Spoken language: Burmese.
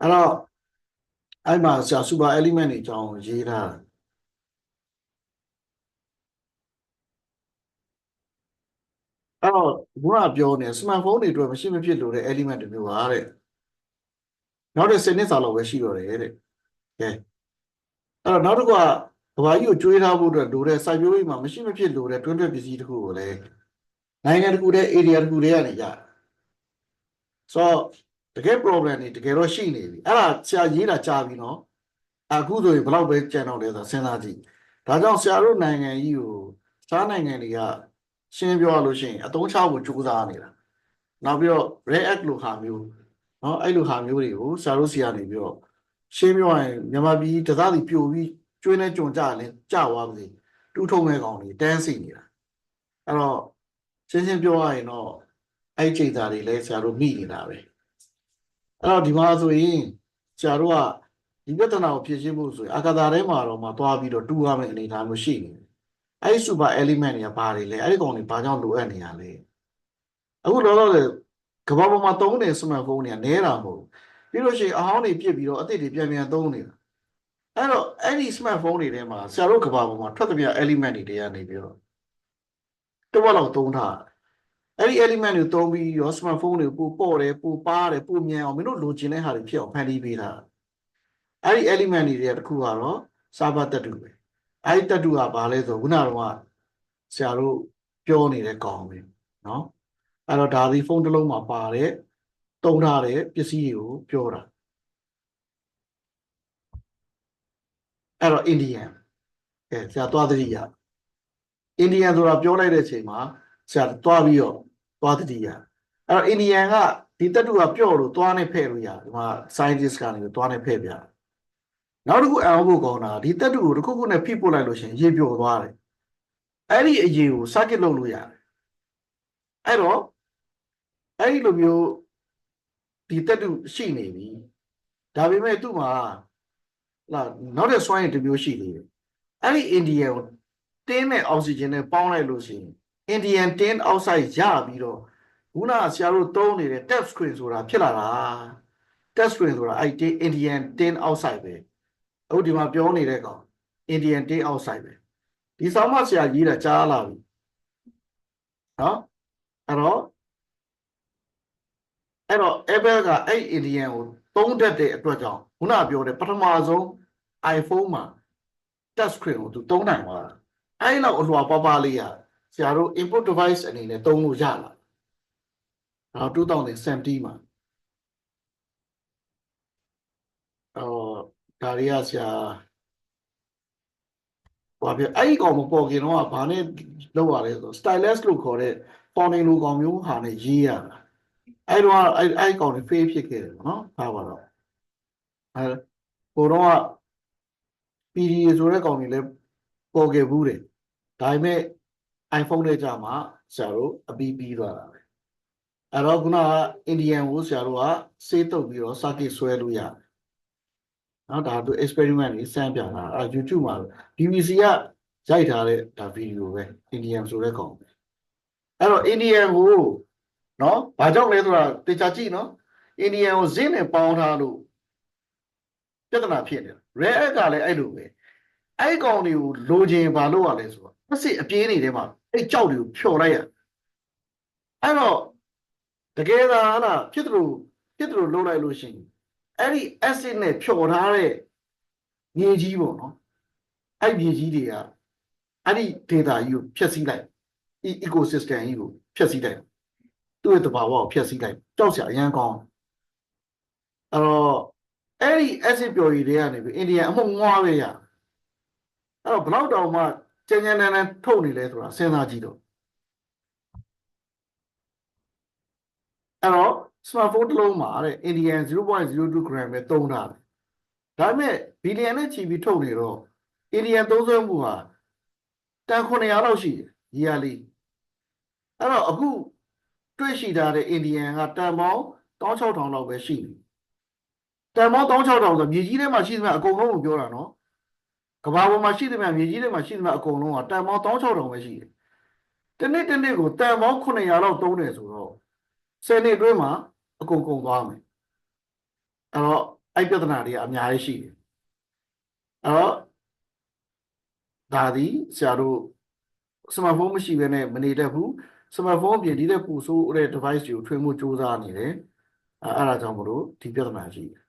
အဲ့တော့အဲ့မှာဆရာ super element တွေအကြောင်းရေးထားတာအဲ့တော့ဘုရားပြောနေ smartphone တွေအတွက်မရှိမဖြစ်လို့တဲ့ element တွေမျိုးပါတဲ့နောက်တဲ့10နှစ်စာလောက်ပဲရှိတော့တယ်တဲ့ကဲအဲ့တော့နောက်တစ်ခုကကဘာကြီးကိုကျွေးထားဖို့အတွက်လိုတဲ့စိုက်ပျိုးရေးမှာမရှိမဖြစ်လိုတဲ့တွင်းတွက်ပစ္စည်းတစ်ခုကိုလည်းနိုင်ငံတစ်ခုတည်း area တစ်ခုတည်းကနေရတယ်ဆိုတော့ တကယ် problem တွေတကယ်တော့ရှိနေပြီအဲ့ဒါဆရာရေးတာကြားပြီနော်အခုဆိုရင်ဘယ်တော့ပဲကြံတော့လဲဆိုတာစဉ်းစားကြည့်ဒါကြောင့်ဆရာတို့နိုင်ငံကြီးကိုစားနိုင်ငံတွေကရှင်းပြောရလို့ရှိရင်အသုံးချဖို့ကြိုးစားနေတာနောက်ပြီးတော့ react လို့ဟာမျိုးနော်အဲ့လိုဟာမျိုးတွေကိုဆရာတို့စီကနေပြီးတော့ရှင်းပြောရရင်မြန်မာပြည်တသားစီပြိုပြီးကျွေးနေကြုံကြရင်ကြသွားပါစေတူးထုံမဲ့ကောင်တွေတန်းစီနေတာအဲ့တော့ရှင်းရှင်းပြောရရင်တော့အဲ့ချိန်သားတွေလည်းဆရာတို့မိနေတာပဲ အဲ့တော့ဒီမှာဆိုရင်ဆရာတို့ကဒီပြဿနာကိုဖြေရှင်းဖို့ဆိုရင်အာကာသထဲမှာတော့မှသွားပြီးတော့တူရမယ့်အနေအထားမျိုးရှိနေတယ်။အဲ့ဒီ super element တွေကဘာတွေလဲအဲ့ဒီကောင်တွေဘာကြောင့်လိုအပ်နေရလဲ။အခုလောလောဆယ်ကမ္ဘာပေါ်မှာသုံးတဲ့ smartphone တွေကနဲတာမဟုတ်ဘူး။ပြီးလို့ရှိရင်အဟောင်းတွေပြစ်ပြီးတော့အသစ်တွေပြန်ပြန်သုံးနေတာ။အဲ့တော့အဲ့ဒီ smartphone တွေထဲမှာဆရာတို့ကမ္ဘာပေါ်မှာထွက်သမျှ element တွေတွေကနေပြီးတော့တစ်ဝက်လောက်သုံးထားတယ် အဲ့ဒီ element တွေသုံးပြီးရော smartphone တွေပို့ပေါ့တယ်ပို့ပါတယ်ပို့မြန်အောင်မင်းတို့လိုချင်တဲ့ဟာတွေဖြစ်အောင်ဖန်တီးပေးတာအဲ့ဒီ element တွေတခုကတော့ server တက်တူပဲအဲ့ဒီတက်တူကဘာလဲဆိုခုနကတော့ဆရာတို့ပြောနေတဲ့ကောင်ပဲเนาะအဲ့တော့ဒါဒီဖုန်းတစ်လုံးမှာပါတဲ့တုံးထားတဲ့ပစ္စည်းတွေကိုပြောတာအဲ့တော့ Indian အဲဆရာသွားသတိရ Indian ဆိုတာပြောလိုက်တဲ့အချိန်မှာဆရာသွားပြီးတော့ သွားတတိယအဲ့တော့အိန္ဒိယန်ကဒီတက်တူကပြော့လို့သွားနဲ့ဖဲ့လို့ရတယ်ဒီမှာ scientist ကနေပြီးသွားနဲ့ဖဲ့ပြတယ်နောက်တစ်ခုအအောင်ဖို့ကောင်းတာဒီတက်တူကိုတစ်ခုခုနဲ့ဖိပို့လိုက်လို့ရှိရင်ရေပြော်သွားတယ်အဲ့ဒီအရေကို circuit လုပ်လို့ရတယ်အဲ့တော့အဲ့ဒီလိုမျိုးဒီတက်တူရှိနေပြီဒါပေမဲ့သူ့မှာလာနောက်တဲ့စွမ်းရည်တစ်မျိုးရှိသေးတယ်အဲ့ဒီအိန္ဒိယန်ကိုတင်းတဲ့အောက်ဆီဂျင်နဲ့ပေါင်းလိုက်လို့ရှိရင် Indian tin outside ရပြီးတော့ခုနကဆရာတို့သုံးနေတဲ့ tap screen ဆိုတာဖြစ်လာတာ tap screen ဆိုတာအဲ့ဒီ Indian tin outside ပဲအခုဒီမှာပြောနေတဲ့ကောင် Indian tin outside ပဲဒီဆောင်မဆရာကြီးတာကြားလာပြီနော်အဲ့တော့အဲ့တော့ Apple ကအဲ့ Indian ကိုသုံးတတ်တဲ့အတွက်ကြောင့်ခုနပြောတဲ့ပထမဆုံး iPhone မှာ touch screen ကိုသူသုံးနိုင်သွားတာအဲ့လောက်အလွှာပါပါလေးရတယ် ဆရာတို့ input device အနေနဲ့သုံးလို့ရလာနောက်2017မှာအော်ဒါတွေကဆရာဘာဖြစ်အဲ့ဒီကောင်မပေါ်ခင်တော့ဘာနဲ့လောက်ရလဲဆို stylus လို့ခေါ်တဲ့ fountain လိုကောင်မျိုးဟာနဲ့ရေးရတာအဲ့တော့အဲ့အဲ့ကောင်တွေ fail ဖြစ်ခဲ့တယ်နော်ဟာပါတော့အဲဟိုတော့ PDA ဆိုတဲ့ကောင်တွေလည်းပေါ်ခဲ့ဘူးတယ်ဒါပေမဲ့ iPhone နဲ့ကြာမှဆရာတို့အပီးပြီးသွားတာပဲအဲ့တော့ခုနက Indian ကိုဆရာတို့ကစေးတုပ်ပြီးတော့ circuit ဆွဲလို့ရတယ်နော်ဒါသူ experiment ကြီးစမ်းပြတာအဲ့ YouTube မှာ BBC ကရိုက်ထားတဲ့ဒါဗီဒီယိုပဲ Indian ဆိုတဲ့ကောင်ပဲအဲ့တော့ Indian ကိုနော်ဘာကြောင့်လဲဆိုတာတေချာကြည့်နော် Indian ကိုဇင်းနဲ့ပေါင်းထားလို့ပြဿနာဖြစ်နေတယ် Rare ကလည်းအဲ့လိုပဲအဲ့ကောင်တွေကိုလိုချင်ဘာလို့ရလဲဆိုတော့ အစစ်အပြေးနေတဲ့မှာအဲ့ကြောက်တွေကိုဖြော်လိုက်ရအဲ့တော့တကယ်သာဟာလားဖြစ်တယ်လို့ဖြစ်တယ်လို့လုပ်လိုက်လို့ရှိရင်အဲ့ဒီ acid နဲ့ဖြော်ထားတဲ့မြေကြီးပေါ့နော်အဲ့မြေကြီးတွေကအဲ့ဒီ data ကြီးကိုဖျက်ဆီးလိုက် ecosystem ကြီးကိုဖျက်ဆီးလိုက်သူ့ရဲ့တဘာဝကိုဖျက်ဆီးလိုက်ကြောက်စရာအရန်ကောင်းအဲ့တော့အဲ့ဒီ acid ပျော်ရည်တွေကနေပြီးအိန္ဒိယအမှုငွားပဲရအဲ့တော့ဘလောက်တောင်မှ ကျန်ကျန်နန်းနန်းထုတ်နေလဲဆိုတာစဉ်းစားကြည့်တော့အဲ့တော့ smartphone တစ်လုံးမှာတဲ့ Indian 0.02 gram ပဲသုံးထားတယ်ဒါပေမဲ့ဘီလီယံနဲ့ချီပြီးထုတ်နေတော့ Indian သုံးစွဲမှုဟာတန်900လောက်ရှိတယ်ရီယာလီအဲ့တော့အခုတွေ့ရှိထားတဲ့ Indian ကတန်ပေါင်း16000လောက်ပဲရှိတယ်တန်ပေါင်း16000ဆိုမြေကြီးထဲမှာရှိသမျှအကုန်လုံးကိုပြောတာနော် ကဘာပေါ်မှာရှိသမျှမြေကြီးထဲမှာရှိသမျှအကုန်လုံးကတန်ပေါင်း16000ပဲရှိတယ်။တနေ့တနေ့ကိုတန်ပေါင်း900လောက်သုံးတယ်ဆိုတော့10နှစ်အတွင်းမှာအကုန်ကုန်သွားမယ်။အဲ့တော့အဲ့ပြဿနာတွေကအများကြီးရှိတယ်အဲ့တော့ဒါသည်ဆရာတို့စမတ်ဖုန်းမရှိဘဲနဲ့မနေတတ်ဘူးစမတ်ဖုန်းအပြင်ဒီတဲ့ပူဆိုးတဲ့ device တွေကိုထွင်ဖို့ကြိုးစားနေတယ်အဲအဲ့ဒါကြောင့်မလို့ဒီပြဿနာရှိတယ်